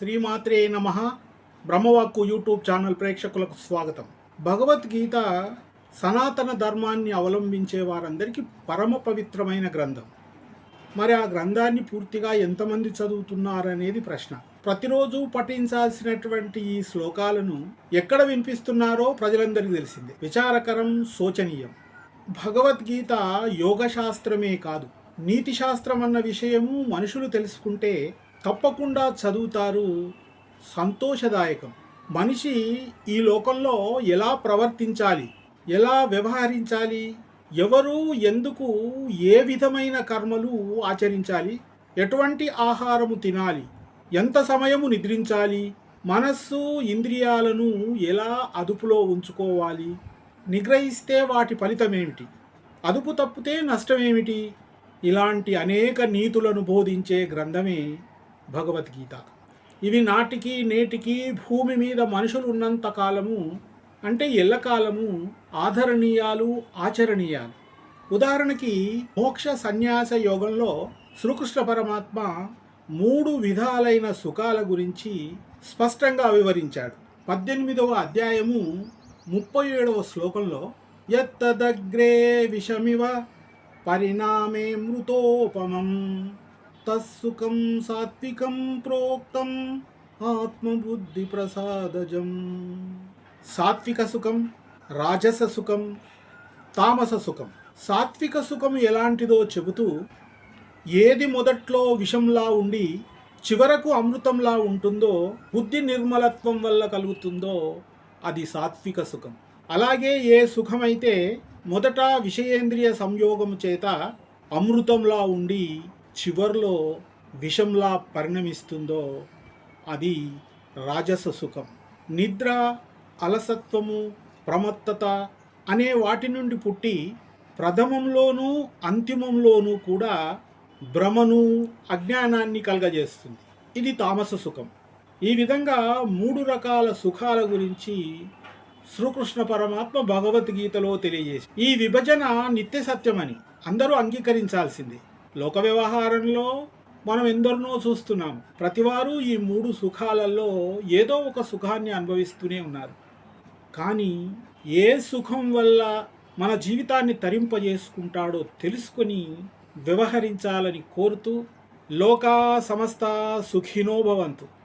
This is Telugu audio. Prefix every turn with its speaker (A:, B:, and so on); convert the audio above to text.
A: శ్రీమాత్రే నమ. బ్రహ్మవాక్కు యూట్యూబ్ ఛానల్ ప్రేక్షకులకు స్వాగతం. భగవద్గీత సనాతన ధర్మాన్ని అవలంబించే వారందరికీ పరమ పవిత్రమైన గ్రంథం. మరి ఆ గ్రంథాన్ని పూర్తిగా ఎంతమంది చదువుతున్నారనేది ప్రశ్న. ప్రతిరోజు పఠించాల్సినటువంటి ఈ శ్లోకాలను ఎక్కడ వినిపిస్తున్నారో ప్రజలందరికీ తెలిసిందే. విచారకరం శోచనీయం. భగవద్గీత యోగ శాస్త్రమే కాదు నీతిశాస్త్రం అన్న విషయము మనుషులు తెలుసుకుంటే తప్పకుండా చదువుతారు సంతోషదాయకం. మనిషి ఈ లోకంలో ఎలా ప్రవర్తించాలి? ఎలా వ్యవహరించాలి? ఎవరు ఎందుకు ఏ విధమైన కర్మలు ఆచరించాలి? ఎటువంటి ఆహారము తినాలి? ఎంత సమయము నిద్రించాలి? మనస్సు ఇంద్రియాలను ఎలా అదుపులో ఉంచుకోవాలి? నిగ్రహిస్తే వాటి ఫలితమేమిటి? అదుపు తప్పితే నష్టమేమిటి? ఇలాంటి అనేక నీతులను బోధించే గ్రంథమే భగవద్గీత. ఇవి నాటికి నేటికి భూమి మీద మనుషులు ఉన్నంత కాలము అంటే ఎల్లకాలము ఆదరణీయాలు ఆచరణీయాలు. ఉదాహరణకి మోక్ష సన్యాస యోగంలో శ్రీకృష్ణ పరమాత్మ మూడు విధాలైన సుఖాల గురించి స్పష్టంగా వివరించాడు. పద్దెనిమిదవ అధ్యాయము ముప్పై ఏడవ శ్లోకంలో ఎత్తదగ్రే విషమివ పరిణామే మృతోపమం. తత్సుఖం సాత్వికం ప్రోక్తం ఆత్మబుద్ధి ప్రసాదజం సాత్విక సుఖం రాజస సుఖం తామస సుఖం. సాత్విక సుఖం ఎలాంటిదో చెబుతూ ఏది మొదట్లో విషంలా ఉండి చివరకు అమృతంలా ఉంటుందో బుద్ధి నిర్మలత్వం వల్ల కలుగుతుందో అది సాత్విక సుఖం. అలాగే ఏ సుఖమైతే మొదట విషయేంద్రియ సంయోగం చేత అమృతంలా ఉండి చివర్లో విషంలా పరిణమిస్తుందో అది రాజస సుఖం. నిద్ర అలసత్వము ప్రమత్తత అనే వాటి నుండి పుట్టి ప్రథమంలోనూ అంతిమంలోనూ కూడా భ్రమను అజ్ఞానాన్ని కలగజేస్తుంది. ఇది తామస సుఖం. ఈ విధంగా మూడు రకాల సుఖాల గురించి శ్రీకృష్ణ పరమాత్మ భగవద్గీతలో తెలియజేసి ఈ విభజన నిత్య సత్యమని అందరూ అంగీకరించాల్సిందే. లోక వ్యవహారంలో మనం ఎందరినో చూస్తున్నాం. ప్రతివారు ఈ మూడు సుఖాలలో ఏదో ఒక సుఖాన్ని అనుభవిస్తూనే ఉన్నారు. కానీ ఏ సుఖం వల్ల మన జీవితాన్ని తరింపజేసుకుంటాడో తెలుసుకొని వ్యవహరించాలని కోరుతూ లోకా సమస్త సుఖినో భవంతు.